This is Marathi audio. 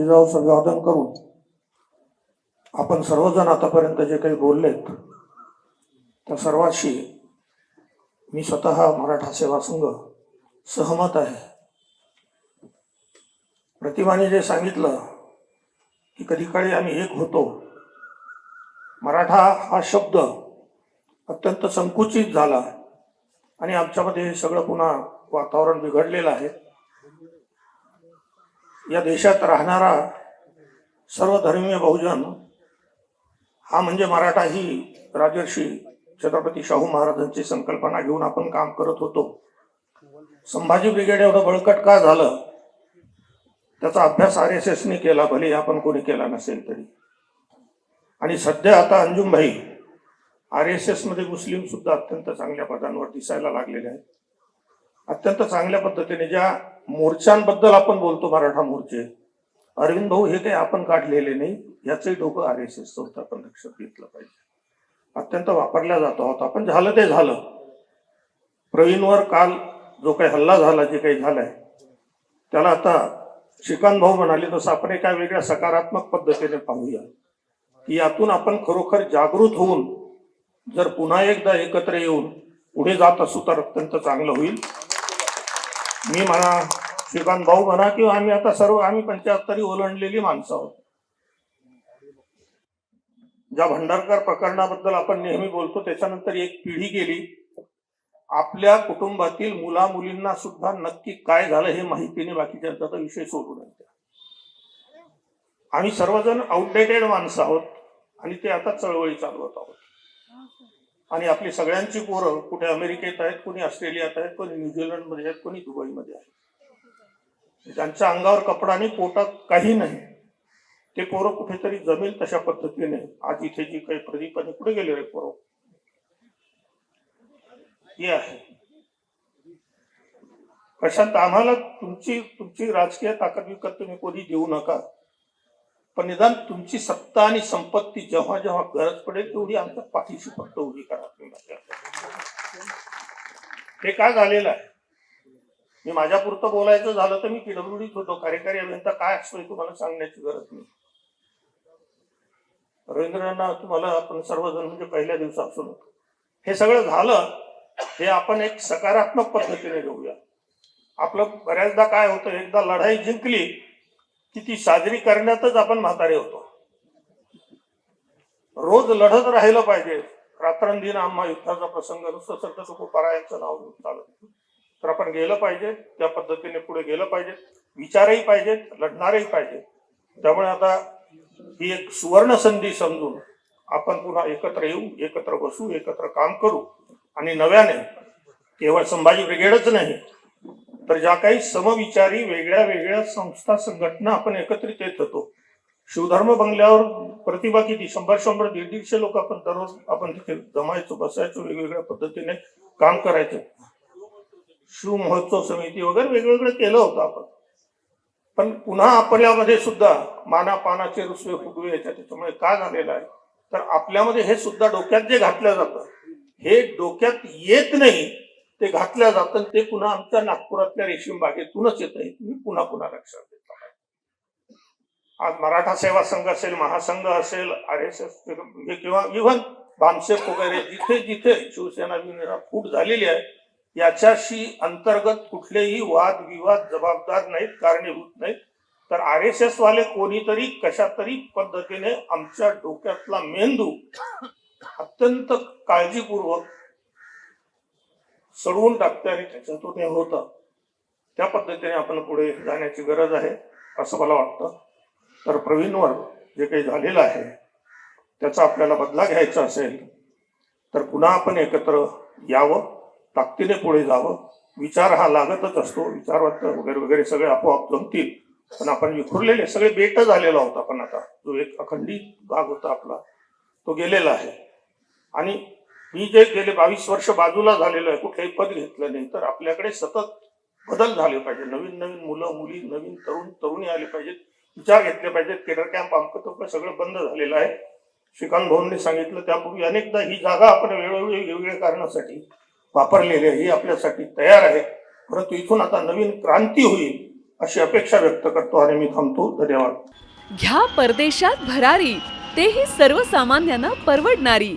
जिजाऊ संवादन करून आपण सर्वजण आतापर्यंत जे काही बोललेत त्या सर्वांशी मी स्वतः मराठा सेवा संघ सहमत आहे. प्रतिमाने जे सांगितलं की कधी काळी आम्ही एक होतो मराठा हा शब्द अत्यंत संकुचित झाला आणि आमच्यामध्ये सगळं पुन्हा वातावरण बिघडलेलं आहे. या देशात राहणारा सर्व धर्मीय बहुजन हा म्हणजे मराठा ही राजर्षी छत्रपती शाहू महाराजांची संकल्पना घेऊन आपण काम करत होतो. संभाजी ब्रिगेड एवढं बळकट का झालं? त्याचा अभ्यास आर एस एसने केला भले आपण कोणी केला नसेल तरी. आणि सध्या आता अंजुमभाई आर एस एसमध्ये मुस्लिम सुद्धा अत्यंत चांगल्या पदांवर दिसायला लागलेले आहेत. अत्यंत चांगल्या पद्धतीने ज्या मोर्चांबद्दल आपण बोलतो मराठा मोर्चे. अरविंद भाऊ हे काही आपण काढलेले नाही. याचंही डोकं आर एस एस होतं. आपण लक्षात घेतलं पाहिजे. अत्यंत वापरल्या जातो आहोत. आपण झालं ते झालं. प्रवीणवर काल जो काही हल्ला झाला जे काही झालाय त्याला आता श्रीकांत भाऊ म्हणाले तसं आपण एका वेगळ्या सकारात्मक पद्धतीने पाहूया. की यातून आपण खरोखर जागृत होऊन जर पुन्हा एकदा एकत्र येऊन पुढे जात असू तर अत्यंत चांगलं होईल. मी म्हणा श्रीकांत भाऊ म्हणा किंवा आम्ही आता सर्व आम्ही पंच्याहत्तरी ओलांडलेली माणसं आहोत. ज्या भंडारकर प्रकरणाबद्दल आपण नेहमी बोलतो त्याच्यानंतर एक पिढी गेली. आपल्या कुटुंबातील मुला मुलींना सुद्धा नक्की काय झालं हे माहितीने बाकीच्या तर विषय सोडू नये आम्ही सर्वजण आउटडेटेड माणसं आहोत आणि ते आता चळवळी चालवत आहोत. आणि आपली सगळ्यांची पोरं कुठे अमेरिकेत आहेत कोणी ऑस्ट्रेलियात आहेत कोणी न्यूझीलंडमध्ये आहेत कोणी दुबईमध्ये आहेत. ज्यांच्या अंगावर कपडा आणि पोटात काही नाही ते पोरं कुठेतरी जमेल तशा पद्धतीने. आज इथे जी काही प्रदीप आणि कुठे गेले रे पोरं? हे आहे. प्रशांत आम्हाला तुमची तुमची राजकीय ताकद विकत तुम्ही कोणी देऊ नका. पण निदान तुमची सत्ता आणि संपत्ती जेव्हा जेव्हा गरज पडेल तेवढी आमच्या पाठीशी फक्त उभी करा हे काय झालेलं आहे? मी माझ्या पुरतं बोलायचं झालं तर मी पीडब्ल्यूडीत होतो कार्यकारी अभियंता काय असतो तुम्हाला सांगण्याची गरज नाही. रवींद्रांना तुम्हाला आपण सर्वजण म्हणजे पहिल्या दिवसापासून हे सगळं झालं हे आपण एक सकारात्मक पद्धतीने घेऊया आपलं बऱ्याचदा काय होतं एकदा लढाई जिंकली की ती साजरी करण्यातच आपण म्हातारे होतो. रोज लढत राहिलं पाहिजे. रात्रंदिन आम्हा युद्धाचा प्रसंग नुसतं सत्य तुकोपारायांचं नाव घेऊन चालत तर आपण गेलं पाहिजे त्या पद्धतीने पुढे गेलं पाहिजे विचारही पाहिजेत लढणारही पाहिजे. त्यामुळे आता ही एक सुवर्ण संधी समजून आपण पुन्हा एकत्र येऊ एकत्र बसू एकत्र काम करू. आणि नव्याने केवळ संभाजी ब्रिगेडच नाही तर ज्या काही समविचारी वेगळ्या वेगळ्या संस्था संघटना आपण एकत्रित येत होतो. शिवधर्म बंगल्यावर प्रतिभा किती? शंभर शंभर दीड दीडशे लोक आपण दररोज आपण तिथे जमायचो बसायचो वेगवेगळ्या पद्धतीने काम करायचो. शिव महोत्सव समिती वगैरे वेगवेगळं केलं होतं आपण. पण पुन्हा आपल्यामध्ये सुद्धा मानापानाचे रुसवे फुगवे याच्या त्याच्यामुळे का झालेलं आहे? तर आपल्यामध्ये हे सुद्धा डोक्यात जे घातलं जातं हे डोक्यात येत नाही. ते घातल्या जातात ते पुन्हा आमच्या नागपुरातल्या रेशीम बागेतूनच येत आहे तुम्ही पुन्हा पुन्हा लक्षात देत पाहिजे. आज मराठा सेवा संघ असेल महासंघ असेल आर एस एस म्हणजे किंवा इव्हन भामसेप वगैरे जिथे जिथे शिवसेना विनिरा फूट झालेली आहे याच्याशी अंतर्गत कुठलेही वाद विवाद जबाबदार नाहीत कारणीभूत नाहीत तर आर एस एस वाले कोणीतरी कशा तरी पद्धतीने आमच्या डोक्यातला मेंदू अत्यंत काळजीपूर्वक सडवून टाकते आणि त्याच्यातून हे होतं. त्या पद्धतीने आपण पुढे जाण्याची गरज आहे असं मला वाटतं. तर प्रवीणवर जे काही झालेलं आहे त्याचा आपल्याला बदला घ्यायचा असेल तर पुन्हा आपण एकत्र यावं ताकदीने पुढे जावं. विचार हा लागतच असतो. विचारवंत वगैरे वगैरे सगळे आपोआप जमतील. पण आपण विखुरलेले सगळे बेट झालेला होता पण आता. जो एक अखंडित भाग होता आपला तो गेलेला आहे. आणि मी जे गेले बावीस वर्ष बाजूला झालेलं आहे कुठलंही पद घेतलं नाही तर आपल्याकडे सतत बदल झाले पाहिजे नवीन नवीन मुलं मुली नवीन तरुण तरुणी आले पाहिजेत. विचार घेतले पाहिजेत. केडर कॅम्प आमकं सगळं बंद झालेलं आहे. श्रीकांत भाऊंनी सांगितलं त्यापूर्वी अनेकदा ही जागा आपण वेळोवेळी वेगवेगळ्या कारणासाठी वापरलेली आहे. ही आपल्यासाठी तयार आहे. परंतु इथून आता नवीन क्रांती होईल अशी अपेक्षा व्यक्त करतो आणि मी थांबतो. धन्यवाद. घ्या परदेशात भरारी. तेही सर्वसामान्यांना परवडणारी.